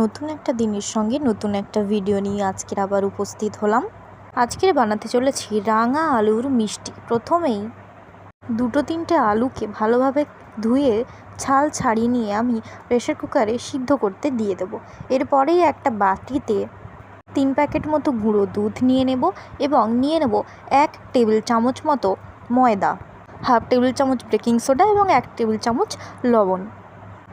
নতুন একটা দিনের সঙ্গে নতুন একটা ভিডিও নিয়ে আজকের আবার উপস্থিত হলাম। আজকের বানাতে চলেছি রাঙা আলুর মিষ্টি। প্রথমেই দুটো তিনটে আলুকে ভালোভাবে ধুয়ে ছাল ছাড়িয়ে নিয়ে আমি প্রেশার কুকারে সিদ্ধ করতে দিয়ে দেবো। এরপরেই একটা বাটিতে তিন প্যাকেট মতো গুঁড়ো দুধ নিয়ে নেব এবং নিয়ে নেব এক টেবিল চামচ মতো ময়দা হাফ টেবিল চামচ বেকিং সোডা এবং এক টেবিল চামচ লবণ।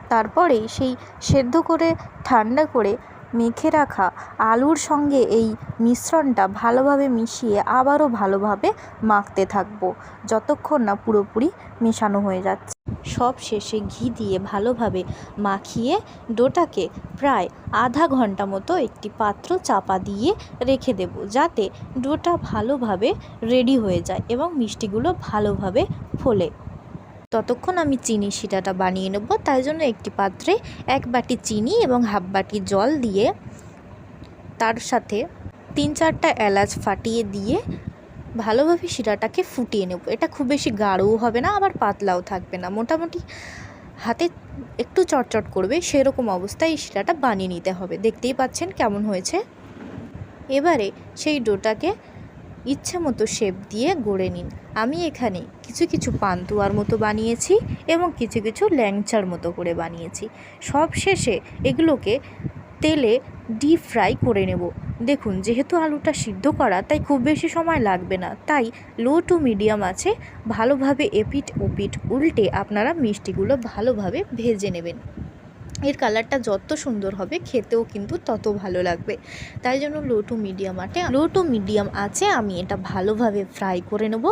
তারপরে সেই সেদ্ধ করে, ঠান্ডা করে মেখে রাখা আলুর সঙ্গে এই মিশ্রণটা ভালোভাবে মিশিয়ে আবারও ভালোভাবে মাখতে থাকব। যতক্ষণ না পুরোপুরি মেশানো হয়ে যাচ্ছে। সব শেষে ঘি দিয়ে ভালোভাবে মাখিয়ে ডোটাকে প্রায় আধা ঘণ্টা মতো একটি পাত্র চাপা দিয়ে রেখে দেব, যাতে ডোটা ভালোভাবে রেডি হয়ে যায় এবং মিষ্টিগুলো ভালোভাবে ফোলে। ততক্ষণ আমি চিনি শিরাটা বানিয়ে নেব। তাই জন্য একটি পাত্রে এক বাটি চিনি এবং হাফ বাটি জল দিয়ে তার সাথে তিন চারটা এলাচ ফাটিয়ে দিয়ে ভালোভাবে শিরাটাকে ফুটিয়ে নেব। এটা খুব বেশি গাঢ়ও হবে না, আবার পাতলাও থাকবে না। মোটামুটি হাতে একটু চটচট করবে, সেরকম অবস্থায় এই শিরাটা বানিয়ে নিতে হবে। দেখতেই পাচ্ছেন কেমন হয়েছে। এবারে সেই ডোটাকে ইচ্ছে মতো শেপ দিয়ে গড়ে নিন। আমি এখানে কিছু কিছু পান্তুয়ার মতো বানিয়েছি এবং কিছু কিছু ল্যাংচার মতো করে বানিয়েছি। সব শেষে এগুলোকে তেলে ডিপ ফ্রাই করে নেব। দেখুন, যেহেতু আলুটা সিদ্ধ করা, তাই খুব বেশি সময় লাগবে না। তাই লো টু মিডিয়াম আছে। ভালোভাবে এপিট ওপিট উল্টে আপনারা মিষ্টিগুলো ভালোভাবে ভেজে নেবেন। এর কালারটা যত সুন্দর হবে খেতেও কিন্তু তত ভালো লাগবে। তাই জন্য লো টু মিডিয়াম আটে লো টু মিডিয়াম আছে, আমি এটা ভালোভাবে ফ্রাই করে নেব।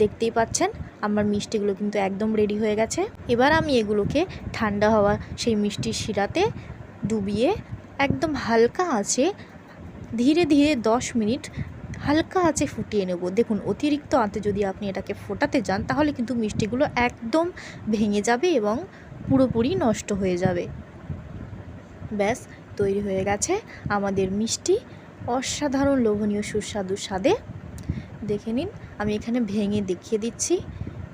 দেখতেই পাচ্ছেন, আমার মিষ্টিগুলো কিন্তু একদম রেডি হয়ে গেছে। এবার আমি এগুলোকে ঠান্ডা হওয়া সেই মিষ্টির শিরাতে ডুবিয়ে একদম হালকা আছে ধীরে ধীরে দশ মিনিট হালকা আছে ফুটিয়ে নেব। দেখুন, অতিরিক্ত আঁতে যদি আপনি এটাকে ফোটাতে যান, তাহলে কিন্তু মিষ্টিগুলো একদম ভেঙে যাবে এবং পুরোপুরি নষ্ট হয়ে যাবে। ব্যাস, তৈরি হয়ে গেছে আমাদের মিষ্টি, অসাধারণ লোভনীয় সুস্বাদু স্বাদে। দেখে নিন, আমি এখানে ভেঙে দেখিয়ে দিচ্ছি।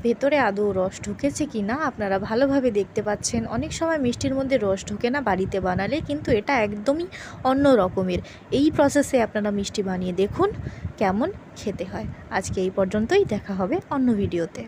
ভেতরে আদৌ রস ঢুকেছে কি না আপনারা ভালোভাবে দেখতে পাচ্ছেন। অনেক সময় মিষ্টির মধ্যে রস ঢুকে না বাড়িতে বানালে, কিন্তু এটা একদমই অন্য রকমের। এই প্রসেসে আপনারা মিষ্টি বানিয়ে দেখুন, কেমন খেতে হয়। আজকে এই পর্যন্তই, দেখা হবে অন্য ভিডিওতে